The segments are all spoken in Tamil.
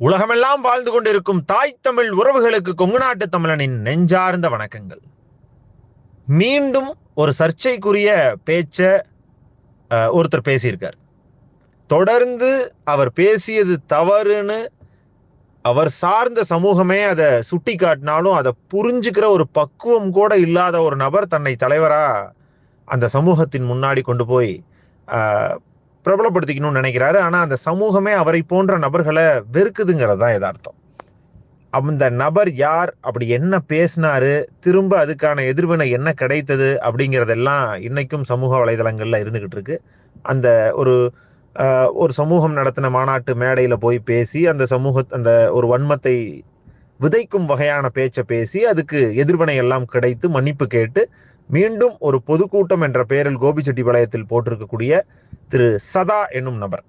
உலகமெல்லாம் வாழ்ந்து கொண்டிருக்கும் தாய் தமிழ் உறவுகளுக்கு கொங்கு நாட்டு தமிழனின் நெஞ்சார்ந்த வணக்கங்கள். மீண்டும் ஒரு சர்ச்சைக்குரிய பேச்ச ஒருத்தர் பேசியிருக்கார். தொடர்ந்து அவர் பேசியது தவறுன்னு அவர் சார்ந்த சமூகமே அதை சுட்டி காட்டினாலும் அதை புரிஞ்சுக்கிற ஒரு பக்குவம் கூட இல்லாத ஒரு நபர் தன்னை தலைவரா அந்த சமூகத்தின் முன்னாடி கொண்டு போய் பிரபலப்படுத்திக்கணும்னு நினைக்கிறாரு. ஆனால் அந்த சமூகமே அவரை போன்ற நபர்களை வெறுக்குதுங்கிறது தான் எதார்த்தம் அந்த நபர் யார்? அப்படி என்ன பேசினாரு? திரும்ப அதுக்கான எதிர்வினை என்ன கிடைத்தது? அப்படிங்கிறதெல்லாம் இன்னைக்கும் சமூக வலைதளங்கள்ல இருந்துகிட்டு இருக்கு. அந்த ஒரு ஒரு சமூகம் நடத்தின மாநாட்டு மேடையில் போய் பேசி அந்த சமூக அந்த ஒரு வன்மத்தை விதைக்கும் வகையான பேச்சை பேசி அதுக்கு எதிர்வினை எல்லாம் கிடைத்து மன்னிப்பு கேட்டு மீண்டும் ஒரு பொதுக்கூட்டம் என்ற பெயரில் கோபிச்செட்டிப்பாளையத்தில் போட்டிருக்கக்கூடிய திரு சதா என்னும் நபர்.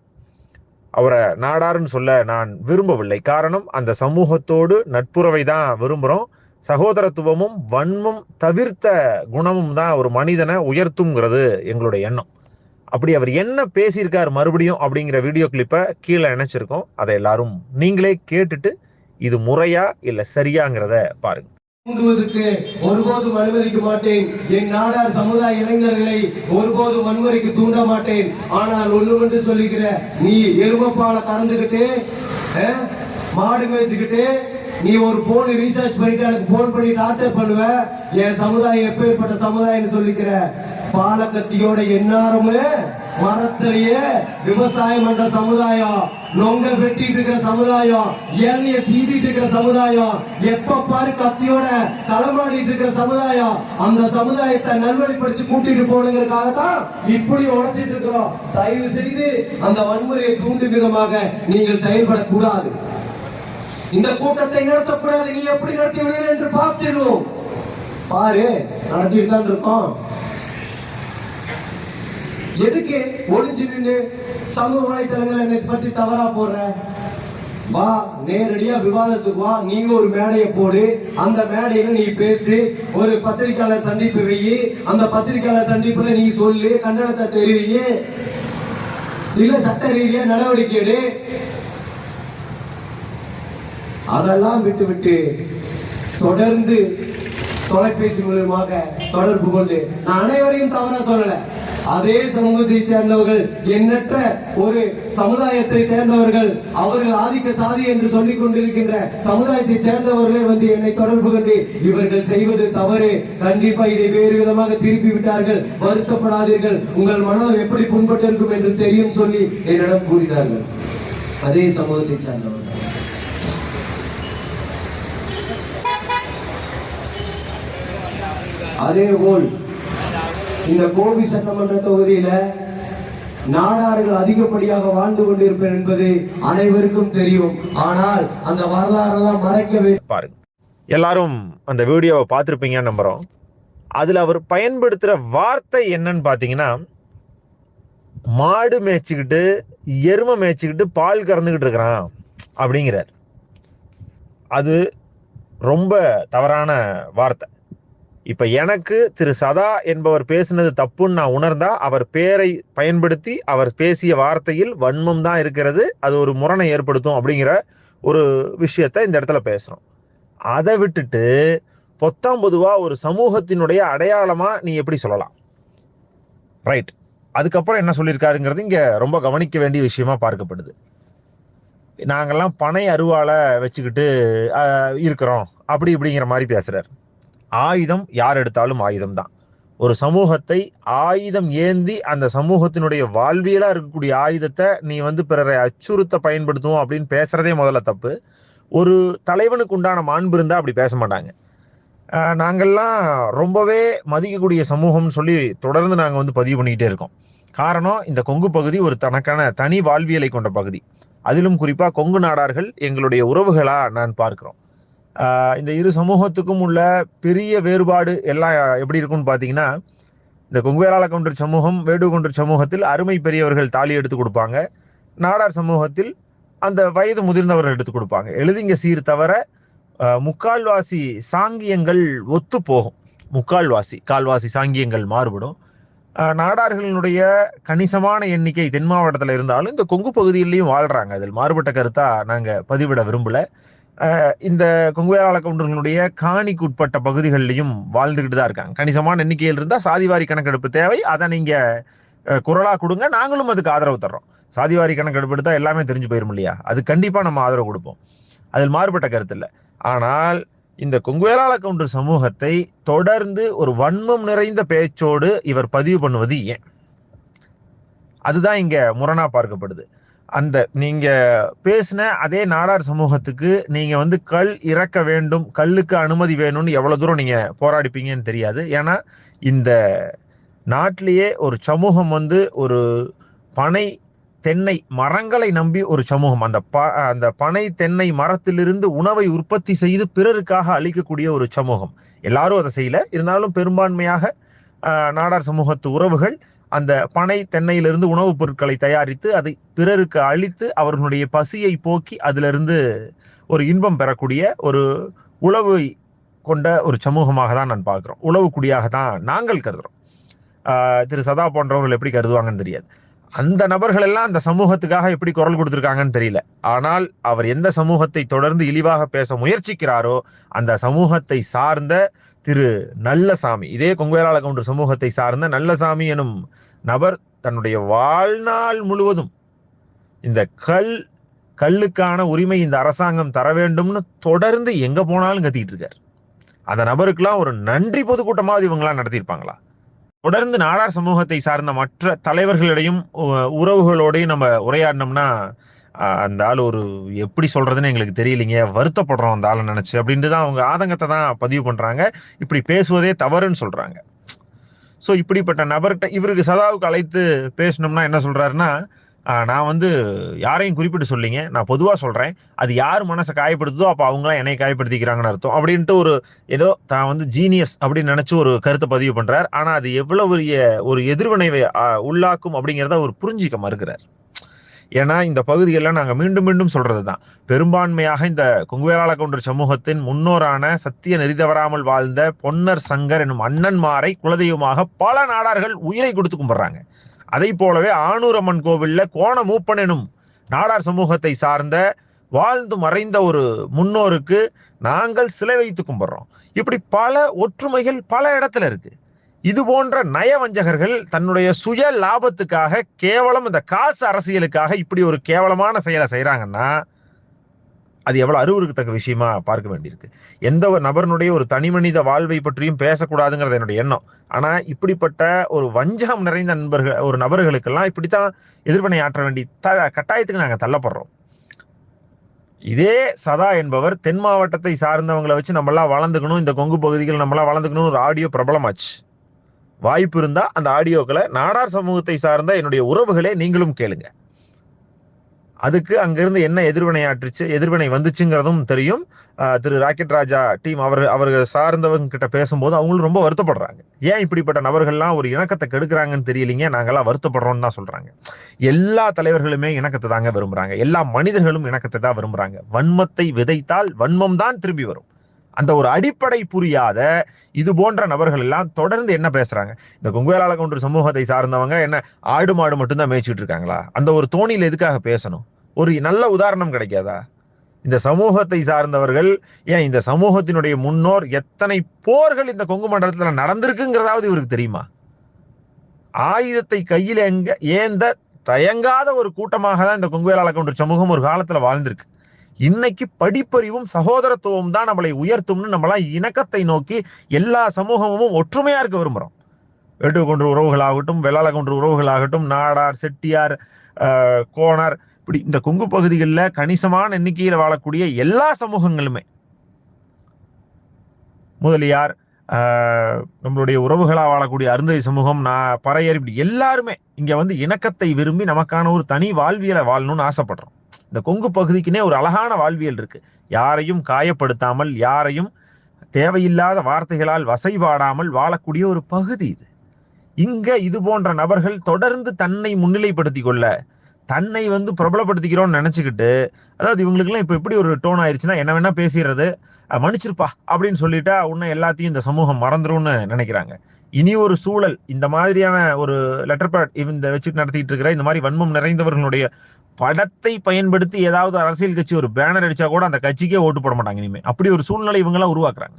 அவரை நாடாருன்னு சொல்ல நான் விரும்பவில்லை. காரணம் அந்த சமூகத்தோடு நட்புறவை தான் விரும்புகிறோம் சகோதரத்துவமும் வன்மம் தவிர்த்த குணமும் தான் ஒரு மனிதனை உயர்த்துங்கிறது எங்களுடைய எண்ணம். அப்படி அவர் என்ன பேசியிருக்கார் மறுபடியும் அப்படிங்கிற வீடியோ கிளிப்பை கீழே இணைச்சிருக்கோம். அதை எல்லாரும் நீங்களே கேட்டுட்டு இது முறையா இல்லை சரியாங்கிறத பாருங்க. தூண்டுவதற்கு ஒருபோதும் அனுமதிக்க மாட்டேன். என் நாடார் சமுதாய இளைஞர்களை ஒருபோதும் வன்முறைக்கு தூண்ட மாட்டேன். ஆனால் ஒண்ணு ஒன்று சொல்லிக்கிற நீ எருமப்பால கலந்துகிட்டு மாடு மேய்ச்சிக்கிட்டு நீ ஒரு போன் ரீசார்ஜ் பண்ணிட்டு எனக்கு போன் பண்ணி டார்ச்சர் பண்ணுவ. என் சமுதாயம் எப்பேற்பட்ட சமுதாயம்னு சொல்லிக்கிற பாலக்கத்தியோட எந்நேரமும் மரத்திலேயே விவசாயம் பண்ற சமுதாயம் நொங்க வெட்டிட்டு இருக்கிற சமுதாயம் ஏழைய சீண்டிட்டு இருக்கிற சமுதாயம் எப்ப பாரு கத்தியோட களமாடிட்டு இருக்கிற சமுதாயம் அந்த சமுதாயத்தை நல்வழிப்படுத்தி கூட்டிட்டு போனுங்கிறதுக்காக தான் இப்படி உழைச்சிட்டு இருக்கிறோம். தயவு செய்து அந்த வன்முறையை தூண்டும் விதமாக நீங்கள் செயல்படக்கூடாது. இந்த கூட்டத்தை நடத்தக்கூடாது. நீ எப்படி நடத்தி விடுகிற என்று பார்த்துடுவோம் பாரு நடத்திட்டு தான் இருக்கோம். எதுக்கு ஒளிஞ்சு நின்று சமூக வலைத்தளங்கள் என்னை பற்றி தவறா போடுற? வா நேரடியா விவாதத்துக்கு வா. நீங்க ஒரு மேடையை போடு. அந்த மேடையில நீ பேசு. ஒரு பத்திரிகையாளர் சந்திப்பு வெயி அந்த பத்திரிகையாளர் சந்திப்புல நீ சொல்லு. கண்டனத்தை தெரிவி இல்ல சட்ட ரீதியா நடவடிக்கை எடு. அதெல்லாம் விட்டு விட்டு தொடர்ந்து தொலைபேசி மூலமாக தொடர்பு கொண்டு நான் அனைவரையும் தவறா சொல்லலை. அதே சமூகத்தை சேர்ந்தவர்கள் எண்ணற்ற ஒரு சமுதாயத்தை சேர்ந்தவர்கள் அவர்கள் ஆதிக்க சாதி என்று சொல்லிக் கொண்டிருக்கின்ற சமுதாயத்தை சேர்ந்தவர்களே வந்து என்னை தொடர்பு கொண்டு இவர்கள் செய்வது தவறு. கண்டிப்பா இதை வேறு விதமாக திருப்பி விட்டார்கள். வருத்தப்படாதீர்கள். உங்கள் மனம் எப்படி புண்பட்டிருக்கும் என்று தெரியும் சொல்லி என்னிடம் கூறினார்கள். அதே சமூகத்தை சேர்ந்தவர்கள். அதே போல் இந்த கோபி சட்டமன்ற தொகுதியில நாடார்கள் அதிகப்படியாக வாழ்ந்து கொண்டிருப்பேன் என்பது அனைவருக்கும் தெரியும். ஆனால் அந்த வரலாறெல்லாம் மறைக்க பாருங்க. எல்லாரும் அந்த வீடியோவை பார்த்துருப்பீங்கன்னு நம்புறோம். அதுல அவர் பயன்படுத்துற வார்த்தை என்னன்னு பாத்தீங்கன்னா மாடு மேய்ச்சிக்கிட்டு எருமை மேய்ச்சிக்கிட்டு பால் கறந்துக்கிட்டு இருக்கிறான் அப்படிங்கிறார். அது ரொம்ப தவறான வார்த்தை. இப்ப எனக்கு திரு சதா என்பவர் பேசினது தப்புன்னு நான் உணர்ந்தா அவர் பேரை பயன்படுத்தி அவர் பேசிய வார்த்தையில் வன்மம் தான் இருக்கிறது. அது ஒரு முரணை ஏற்படுத்தும் அப்படிங்கிற ஒரு விஷயத்த இந்த இடத்துல பேசுறோம். அதை விட்டுட்டு பொத்தாம் பொதுவா ஒரு சமூகத்தினுடைய அடையாளமா நீ எப்படி சொல்லலாம்? ரைட் அதுக்கப்புறம் என்ன சொல்லியிருக்காருங்கிறது இங்க ரொம்ப கவனிக்க வேண்டிய விஷயமா பார்க்கப்படுது. நாங்கெல்லாம் பனை அருவாளை வச்சுக்கிட்டு இருக்கிறோம். அப்படி இப்படிங்கிற மாதிரி பேசுறாரு. ஆயுதம் யார் எடுத்தாலும் ஆயுதம் தான் ஒரு சமூகத்தை ஆயுதம் ஏந்தி அந்த சமூகத்தினுடைய வாழ்வியலா இருக்கக்கூடிய ஆயுதத்தை நீ வந்து பிறரை அச்சுறுத்த பயன்படுத்துவோம் அப்படின்னு பேசுறதே முதல்ல தப்பு. ஒரு தலைவனுக்கு உண்டான மாண்பு இருந்தா அப்படி பேச மாட்டாங்க. நாங்கள்லாம் ரொம்பவே மதிக்கக்கூடிய சமூகம்னு சொல்லி தொடர்ந்து நாங்கள் வந்து பதிவு பண்ணிக்கிட்டே இருக்கோம். காரணம் இந்த கொங்கு பகுதி ஒரு தனக்கான தனி வாழ்வியலை கொண்ட பகுதி. அதிலும் குறிப்பாக கொங்கு நாடார்கள் எங்களுடைய உறவுகளா நான் பார்க்கிறோம். இந்த இரு சமூகத்துக்கும் உள்ள பெரிய வேறுபாடு எல்லாம் எப்படி இருக்கும்னு பார்த்தீங்கன்னா இந்த கொங்கு வேளாள சமூகம் வேடு சமூகத்தில் அருமை பெரியவர்கள் தாலி எடுத்து கொடுப்பாங்க. நாடார் சமூகத்தில் அந்த வயது முதிர்ந்தவர்கள் எடுத்து கொடுப்பாங்க. எழுதிங்க சீர் தவிர முக்கால்வாசி சாங்கியங்கள் ஒத்து போகும். முக்கால்வாசி கால்வாசி சாங்கியங்கள் மாறுபடும். நாடார்களினுடைய கணிசமான எண்ணிக்கை தென் மாவட்டத்தில் இருந்தாலும் இந்த கொங்கு பகுதியிலையும் வாழ்றாங்க. அதில் மாறுபட்ட கருத்தா நாங்கள் பதிவிட விரும்பல. இந்த கொங்குவேலாள கவுண்டர்களுடைய காணிக்கு உட்பட்ட பகுதிகளிலையும் வாழ்ந்துகிட்டு தான் இருக்காங்க. கணிசமான எண்ணிக்கையில் இருந்தால் சாதிவாரி கணக்கெடுப்பு தேவை. அதை நீங்கள் குரலாக கொடுங்க. நாங்களும் அதுக்கு ஆதரவு தர்றோம். சாதிவாரி கணக்கெடுப்பு எடுத்தால் எல்லாமே தெரிஞ்சு போயிரும் இல்லையா? அது கண்டிப்பாக நம்ம ஆதரவு கொடுப்போம். அதில் மாறுபட்ட கருத்து இல்லை. ஆனால் இந்த கொங்குவேலாள கவுண்டர் சமூகத்தை தொடர்ந்து ஒரு வன்மம் நிறைந்த பேச்சோடு இவர் பதிவு பண்ணுவது ஏன்? அதுதான் இங்கே முரணாக பார்க்கப்படுது. அந்த நீங்க பேசின அதே நாடார் சமூகத்துக்கு நீங்க வந்து கல் இறக்க வேண்டும் கல்லுக்கு அனுமதி வேணும்னு எவ்வளவு தூரம் நீங்க போராடிப்பீங்கன்னு தெரியாது. ஏன்னா இந்த நாட்டிலேயே ஒரு சமூகம் வந்து ஒரு பனை தென்னை மரங்களை நம்பி ஒரு சமூகம். அந்த ப அந்த பனை தென்னை மரத்திலிருந்து உணவை உற்பத்தி செய்து பிறருக்காக அளிக்கக்கூடிய ஒரு சமூகம். எல்லாரும் அதை செய்யல. இருந்தாலும் பெரும்பான்மையாக நாடார் சமூகத்து உறவுகள் அந்த பனை தென்னையிலிருந்து உணவுப் பொருட்களை தயாரித்து அதை பிறருக்கு அளித்து அவர்களுடைய பசியை போக்கி அதிலிருந்து ஒரு இன்பம் பெறக்கூடிய ஒரு உழவு கொண்ட ஒரு சமூகமாக தான் நான் பார்க்கிறோம். உழவு குடியாக தான் நாங்கள் கருதுகிறோம் ஆஹ், திரு சதா போன்றவர்கள் எப்படி கருதுவாங்கன்னு தெரியாது. அந்த நபர்கள் எல்லாம் அந்த சமூகத்துக்காக எப்படி குரல் கொடுத்துருக்காங்கன்னு தெரியல. ஆனால் அவர் எந்த சமூகத்தை தொடர்ந்து இழிவாக பேச முயற்சிக்கிறாரோ அந்த சமூகத்தை சார்ந்த திரு நல்லசாமி இதே கொங்குவேலாள கவுண்டர் சமூகத்தை சார்ந்த நல்லசாமி எனும் நபர் தன்னுடைய வாழ்நாள் முழுவதும் இந்த கல் கல்லுக்கான உரிமை இந்த அரசாங்கம் தர வேண்டும்னு தொடர்ந்து எங்க போனாலும் கத்திக்கிட்டு இருக்காரு. அந்த நபருக்கெல்லாம் ஒரு நன்றி பொதுக்கூட்டமாவது இவங்களாம் நடத்தியிருப்பாங்களா? தொடர்ந்து நாடார் சமூகத்தை சார்ந்த மற்ற தலைவர்களிடையும் உறவுகளோடையும் நம்ம உரையாடினோம்னா அந்த ஆள் ஒரு எப்படி சொல்றதுன்னு எங்களுக்கு தெரியலைங்க. வருத்தப்படுறோம் அந்த ஆளை நினைச்சு. அப்படின்ட்டு தான் அவங்க ஆதங்கத்தை தான் பதிவு பண்றாங்க. இப்படி பேசுவதே தவறுன்னு சொல்றாங்க. ஸோ இப்படிப்பட்ட நபர்கிட்ட இவருக்கு சதாவுக்கு அழைத்து பேசணும்னா என்ன சொல்றாருன்னா நான் வந்து யாரையும் குறிப்பிட்டு சொல்லிங்க நான் பொதுவாக சொல்கிறேன் அது யார் மனசை காயப்படுத்துதோ அப்போ அவங்களாம் என்னை காயப்படுத்திக்கிறாங்கன்னு அர்த்தம். அப்படின்ட்டு ஒரு ஏதோ தான் வந்து ஜீனியஸ் அப்படின்னு நினச்சி ஒரு கருத்தை பதிவு பண்ணுறார் ஆனால் அது எவ்வளவு பெரிய ஒரு எதிர்வினைவை உள்ளாக்கும் அப்படிங்கிறத அவர் புரிஞ்சிக்க மறுக்கிறார். ஏன்னா இந்த பகுதியெல்லாம் நாங்கள் மீண்டும் மீண்டும் சொல்றதுதான். பெரும்பான்மையாக இந்த கொங்குவேலாள கவுண்டர் சமூகத்தின் முன்னோரான சத்திய நெறி தவறாமல் வாழ்ந்த பொன்னர் சங்கர் என்னும் அண்ணன்மாரை குலதெய்வமாக பல நாடார்கள் உயிரை கொடுத்து கும்பிடுறாங்க. அதை போலவே ஆனூரம்மன் கோவிலில் கோவில்ல கோண மூப்பனெனும் நாடார் சமூகத்தை சார்ந்த வாழ்ந்து மறைந்த ஒரு முன்னோருக்கு நாங்கள் சிலை வைத்து கும்பிட்றோம். இப்படி பல ஒற்றுமைகள் பல இடத்துல இருக்கு. இது போன்ற நயவஞ்சகர்கள் தன்னுடைய சுய லாபத்துக்காக கேவலம் இந்த காசு அரசியலுக்காக இப்படி ஒரு கேவலமான செயலை செய்கிறாங்கன்னா அது எவ்வளவு அருவருக்கத்தக்க விஷயமா பார்க்க வேண்டியிருக்கு. எந்த ஒரு நபரினுடைய ஒரு தனி மனித வாழ்வை பற்றியும் பேசக்கூடாதுங்கிறது என்னுடைய எண்ணம். ஆனா இப்படிப்பட்ட ஒரு வஞ்சகம் நிறைந்த நண்பர்கள் ஒரு நபர்களுக்கெல்லாம் இப்படித்தான் எதிர்வினை ஆற்ற வேண்டிய த கட்டாயத்துக்கு நாங்க தள்ளப்படுறோம். இதே சதா என்பவர் தென் மாவட்டத்தை சார்ந்தவங்களை வச்சு நம்மளாம் வளர்ந்துக்கணும் இந்த கொங்கு பகுதிகள் நம்மளாம் வளர்ந்துக்கணும் ஒரு ஆடியோ பிரபலமாச்சு. வாய்ப்பு இருந்தா அந்த ஆடியோக்களை நாடார் சமூகத்தை சார்ந்த என்னுடைய உறவுகளே நீங்களும் கேளுங்க. அதுக்கு அங்கிருந்து என்ன எதிர்வினையாற்றுச்சு எதிர்வினை வந்துச்சுங்கிறதும் தெரியும். திரு ராக்கெட் ராஜா டீம் அவர் அவர்கள் சார்ந்தவங்க கிட்ட பேசும்போது அவங்களும் ரொம்ப வருத்தப்படுறாங்க. ஏன் இப்படிப்பட்ட நபர்கள்லாம் ஒரு இணக்கத்தை கெடுக்குறாங்கன்னு தெரியலீங்க? நாங்கெல்லாம் வருத்தப்படுறோம்னு தான் சொல்றாங்க. எல்லா தலைவர்களுமே இணக்கத்தை தாங்க விரும்புறாங்க. எல்லா மனிதர்களும் இணக்கத்தை தான் விரும்புறாங்க. வன்மத்தை விதைத்தால் வன்மம் தான் திரும்பி வரும். அந்த ஒரு அடிப்படை புரியாத இது போன்ற நபர்கள் எல்லாம் தொடர்ந்து என்ன பேசுறாங்க? இந்த கொங்குவேலாள கவுண்டர் சமூகத்தை சார்ந்தவங்க என்ன ஆடு மாடு மட்டும்தான் மேய்ச்சிட்டு இருக்காங்களா? அந்த ஒரு தோணியில் எதுக்காக பேசணும்? ஒரு நல்ல உதாரணம் கிடைக்காதா? இந்த சமூகத்தை சார்ந்தவர்கள் ஏன் இந்த சமூகத்தினுடைய முன்னோர் எத்தனை போர்கள் இந்த கொங்கு மண்டலத்தில் நடந்திருக்குங்கிறதாவது இவருக்கு தெரியுமா? ஆயுதத்தை கையில் எங்க ஏந்த தயங்காத ஒரு கூட்டமாக தான் இந்த கொங்குவேலாள கொண்ட சமூகம் ஒரு காலத்துல வாழ்ந்திருக்கு. இன்னைக்கு படிப்பறிவும் சகோதரத்துவம் தான் நம்மளை உயர்த்தும்னு நம்மளாம் இணக்கத்தை நோக்கி எல்லா சமூகமும் ஒற்றுமையா இருக்க விரும்புறோம். வேட்டுக்கொன்று உறவுகளாகட்டும் வெள்ளாள கொன்று உறவுகளாகட்டும் நாடார் செட்டியார் கோணார் இப்படி இந்த கொங்கு பகுதிகளில் கணிசமான எண்ணிக்கையில் வாழக்கூடிய எல்லா சமூகங்களுமே. முதலியார் நம்மளுடைய உறவுகளாக வாழக்கூடிய அருந்ததி சமூகம் நான் பறையர் இப்படி எல்லாருமே இங்கே வந்து இணக்கத்தை விரும்பி நமக்கான ஒரு தனி வாழ்வியலை வாழணும்னு ஆசைப்படுறோம். இந்த கொங்கு பகுதிக்குனே ஒரு அழகான வாழ்வியல் இருக்கு. யாரையும் காயப்படுத்தாமல் யாரையும் தேவையில்லாத வார்த்தைகளால் வசைபாடாமல் வாழக்கூடிய ஒரு பகுதி இது. இங்க இது போன்ற நபர்கள் தொடர்ந்து தன்னை முன்னிலைப்படுத்தி கொள்ள தன்னை வந்து பிரபலப்படுத்திக்கிறோம்னு நினச்சிக்கிட்டு அதாவது இவங்களுக்குலாம் இப்போ எப்படி ஒரு டோன் ஆயிடுச்சுன்னா என்ன வேணா பேசிடுறது மன்னிச்சிருப்பா அப்படின்னு சொல்லிட்டா உன்ன எல்லாத்தையும் இந்த சமூகம் மறந்துரும்னு நினைக்கிறாங்க. இனி ஒரு சூழல் இந்த மாதிரியான ஒரு லெட்டர் பேட் இந்த வச்சுட்டு நடத்திட்டு இருக்கிற இந்த மாதிரி வன்மம் நிறைந்தவர்களுடைய படத்தை பயன்படுத்தி ஏதாவது அரசியல் கட்சி ஒரு பேனர் அடிச்சா கூட அந்த கட்சிக்கே ஓட்டு போட மாட்டாங்க இனிமே. அப்படி ஒரு சூழ்நிலை இவங்கெல்லாம் உருவாக்குறாங்க.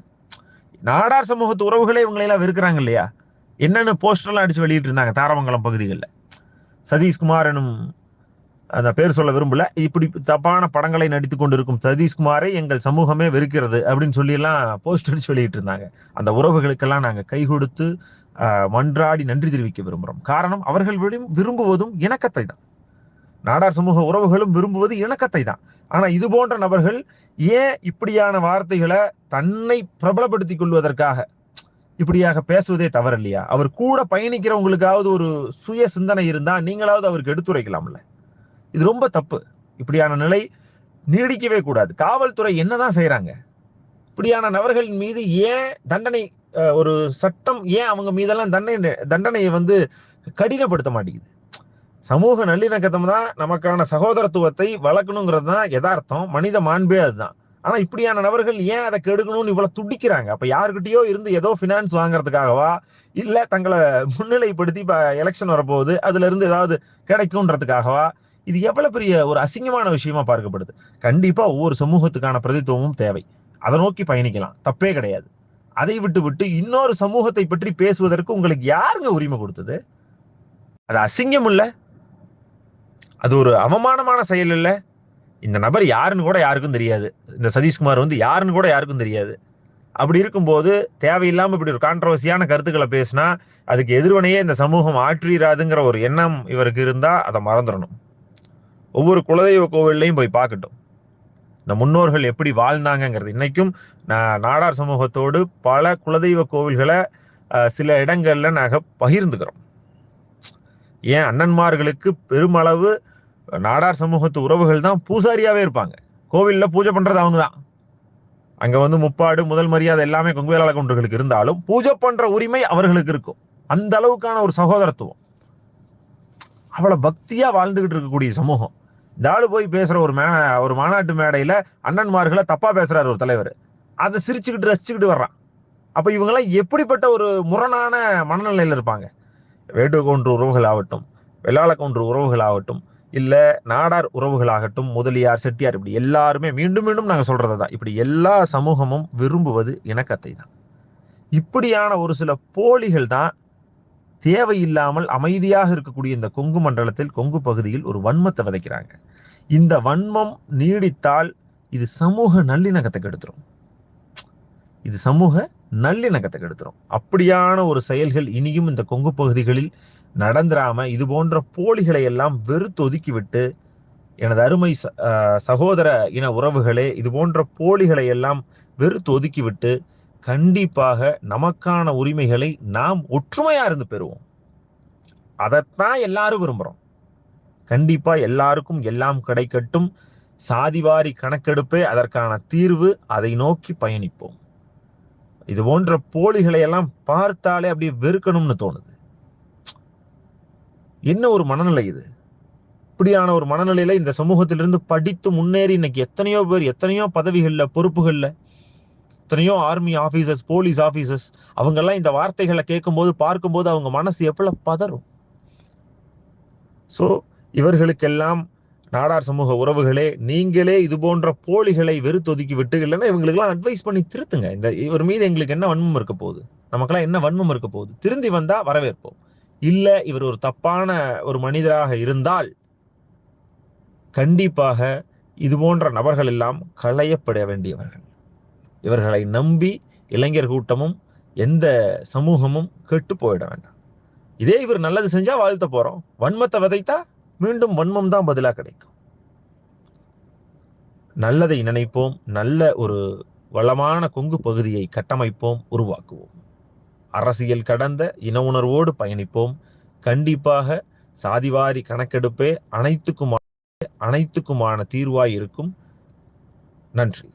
நாடார் சமூகத்து உறவுகளே இவங்களெல்லாம் வெறுக்கிறாங்க இல்லையா? என்னென்ன போஸ்டர்லாம் அடிச்சு வெளியிட்டு இருந்தாங்க தாரமங்கலம் பகுதிகளில்? சதீஷ்குமார் எனும் அந்த பேர் சொல்ல விரும்பல. இப்படி தப்பான படங்களை நடித்து கொண்டிருக்கும் சதீஷ்குமாரை எங்கள் சமூகமே வெறுக்கிறது அப்படின்னு சொல்லியெல்லாம் போஸ்ட் அடிச்சு வெளியிட்டு இருந்தாங்க. அந்த உறவுகளுக்கெல்லாம் நாங்கள் கை கொடுத்து மன்றாடி நன்றி தெரிவிக்க விரும்புகிறோம் காரணம் அவர்கள் விரும்புவதும் இணக்கத்தை தான். நாடார் சமூக உறவுகளும் விரும்புவது இணக்கத்தை தான். ஆனா இது போன்ற நபர்கள் ஏன் இப்படியான வார்த்தைகளை தன்னை பிரபலப்படுத்திக் கொள்வதற்காக இப்படியாக பேசுவதே தவறு இல்லையா அவர் கூட பயணிக்கிறவங்களுக்காவது ஒரு சுய சிந்தனை இருந்தா நீங்களாவது அவருக்கு எடுத்துரைக்கலாம்ல. இது ரொம்ப தப்பு. இப்படியான நிலை நீடிக்கவே கூடாது. காவல்துறை என்னதான் செய்யறாங்க இப்படியான நபர்களின் மீது ஏன் தண்டனை ஒரு சட்டம் ஏன் அவங்க மீதெல்லாம் தண்டனை தண்டனையை வந்து கடினப்படுத்த மாட்டேங்குது? சமூக நல்லிணக்கத்தம் தான் நமக்கான சகோதரத்துவத்தை வளர்க்கணுங்கிறது தான் யதார்த்தம். மனித மாண்பே அதுதான். ஆனா இப்படியான நபர்கள் ஏன் அதை கெடுக்கணும்னு இவ்வளவு துடிக்கிறாங்க? அப்ப யாருக்கிட்டயோ இருந்து ஏதோ பினான்ஸ் வாங்குறதுக்காகவா? இல்ல தங்களை முன்னிலைப்படுத்தி இப்ப எலெக்ஷன் வரப்போகுது. அதுல இருந்து ஏதாவது கிடைக்கும்ன்றதுக்காகவா? இது எவ்வளவு பெரிய ஒரு அசிங்கமான விஷயமா பார்க்கப்படுது. கண்டிப்பா ஒவ்வொரு சமூகத்துக்கான பிரதித்துவமும் தேவை. அதை நோக்கி பயணிக்கலாம். தப்பே கிடையாது. அதை விட்டு விட்டு இன்னொரு சமூகத்தை பற்றி பேசுவதற்கு உங்களுக்கு யாருங்க உரிமை கொடுத்தது? அது அசிங்கம் இல்ல. அது ஒரு அவமானமான செயல் இல்ல. இந்த நபர் யாருன்னு கூட யாருக்கும் தெரியாது. இந்த சதீஷ்குமார் வந்து யாருன்னு கூட யாருக்கும் தெரியாது. அப்படி இருக்கும்போது தேவையில்லாமல் இப்படி ஒரு கான்ட்ரவர்சியான கருத்துக்களை பேசினா அதுக்கு எதிர்வனையே இந்த சமூகம் ஆற்றிராதுங்கிற ஒரு எண்ணம் இவருக்கு இருந்தா அதை மறந்துடணும். ஒவ்வொரு குலதெய்வ கோவில்லையும் போய் பார்க்கட்டும். இந்த முன்னோர்கள் எப்படி வாழ்ந்தாங்கங்கிறது. இன்னைக்கும் நான் நாடார் சமூகத்தோடு பல குலதெய்வ கோவில்களை சில இடங்கள்ல நாங்கள் பகிர்ந்துக்கிறோம். ஏன் அண்ணன்மார்களுக்கு பெருமளவு நாடார் சமூகத்து உறவுகள் தான் பூசாரியாவே இருப்பாங்க. கோவில்ல பூஜை பண்றது அவங்க தான். அங்க வந்து முப்பாடு முதல் மரியாதை எல்லாமே கொங்குவேலாள கொண்டர்களுக்கு இருந்தாலும் பூஜை பண்ற உரிமை அவர்களுக்கு இருக்கும். அந்த அளவுக்கான ஒரு சகோதரத்துவம். அவ்வளவு பக்தியா வாழ்ந்துகிட்டு இருக்கக்கூடிய சமூகம். தாடு போய் பேசுற ஒரு மே ஒரு மாநாட்டு மேடையில அண்ணன்மார்களை தப்பா பேசுறாரு ஒரு தலைவர். அதை சிரிச்சுக்கிட்டு ரசிச்சுக்கிட்டு வர்றான். அப்ப இவங்கெல்லாம் எப்படிப்பட்ட ஒரு முரணான மனநிலையில இருப்பாங்க? வேட்டுகோன்று உறவுகள் ஆகட்டும் வெள்ளாளக்கொன்று உறவுகள் ஆகட்டும் இல்ல நாடார் உறவுகளாகட்டும் முதலியார் செட்டியார் இப்படி எல்லாருமே மீண்டும் மீண்டும் நாங்க சொல்றது தான் இப்படி எல்லா சமூகமும் விரும்புவது இணக்கத்தை தான் இப்படியான ஒரு சில போலிகள் தான் தேவையில்லாமல் அமைதியாக இருக்கக்கூடிய இந்த கொங்கு மண்டலத்தில் கொங்கு பகுதியில் ஒரு வன்மத்தை விதைக்கிறாங்க. இந்த வன்மம் நீடித்தால் இது சமூக நல்லிணக்கத்தை கெடுத்துரும். இது சமூக நல்லிணக்கத்தை கெடுத்துரும். அப்படியான ஒரு செயல்கள் இனியும் இந்த கொங்கு பகுதிகளில் நடந்துராம இது போன்ற போலிகளை எல்லாம் வெறுத்து ஒதுக்கிவிட்டு எனது அருமை ச- சகோதர இன உறவுகளே இது போன்ற போலிகளை எல்லாம் வெறுத்து ஒதுக்கிவிட்டு கண்டிப்பாக நமக்கான உரிமைகளை நாம் ஒற்றுமையா இருந்து பெறுவோம். அதைத்தான் எல்லாரும் விரும்புறோம். கண்டிப்பா எல்லாருக்கும் எல்லாம் கிடைக்கட்டும். சாதிவாரி கணக்கெடுப்பே அதற்கான தீர்வு. அதை நோக்கி பயணிப்போம். இது போன்ற போலிகளை எல்லாம் பார்த்தாலே அப்படியே வெறுக்கணும்னு தோணுது. என்ன ஒரு மனநிலை இது? இப்படியான ஒரு மனநிலையில இந்த சமூகத்திலிருந்து படித்து முன்னேறி இன்னைக்கு எத்தனையோ பேர் எத்தனையோ பதவிகள்ல பொறுப்புகள்ல எத்தனையோ ஆர்மி ஆபீசர்ஸ் போலீஸ் ஆஃபீஸர்ஸ் அவங்க எல்லாம் இந்த வார்த்தைகளை கேட்கும்போது பார்க்கும்போது அவங்க மனசு எவ்வளோ பதறும். சோ இவர்களுக்கெல்லாம் நாடார் சமூக உறவுகளே நீங்களே இது போன்ற போலிகளை வெறுத்தொதுக்கி விட்டு இல்லைன்னா இவங்களுக்கெல்லாம் அட்வைஸ் பண்ணி திருத்துங்க. இந்த இவர் மீது எங்களுக்கு என்ன வன்மம் இருக்க போகுது? நமக்கெல்லாம் என்ன வன்மம் இருக்க போகுது? திருந்தி வந்தா வரவேற்போம். இல்ல இவர் ஒரு தப்பான ஒரு மனிதராக இருந்தால் கண்டிப்பாக இது போன்ற நபர்கள் எல்லாம் களையப்பட வேண்டியவர்கள். இவர்களை நம்பி இளைஞர் கூட்டமும் எந்த சமூகமும் கெட்டு போயிட வேண்டாம். இதே இவர் நல்லது செஞ்சா வாழ்த்த போறோம். வன்மத்தை விதைத்தா மீண்டும் வன்மம் தான் பதிலா கிடைக்கும். நல்லதை நினைப்போம். நல்ல ஒரு வளமான கொங்கு பகுதியை கட்டமைப்போம் உருவாக்குவோம். அரசியல் கடந்த இன உணர்வோடு பயணிப்போம். கண்டிப்பாக சாதிவாரி கணக்கெடுப்பே அனைத்துக்குமான அனைத்துக்குமான தீர்வாய் இருக்கும் நன்றி.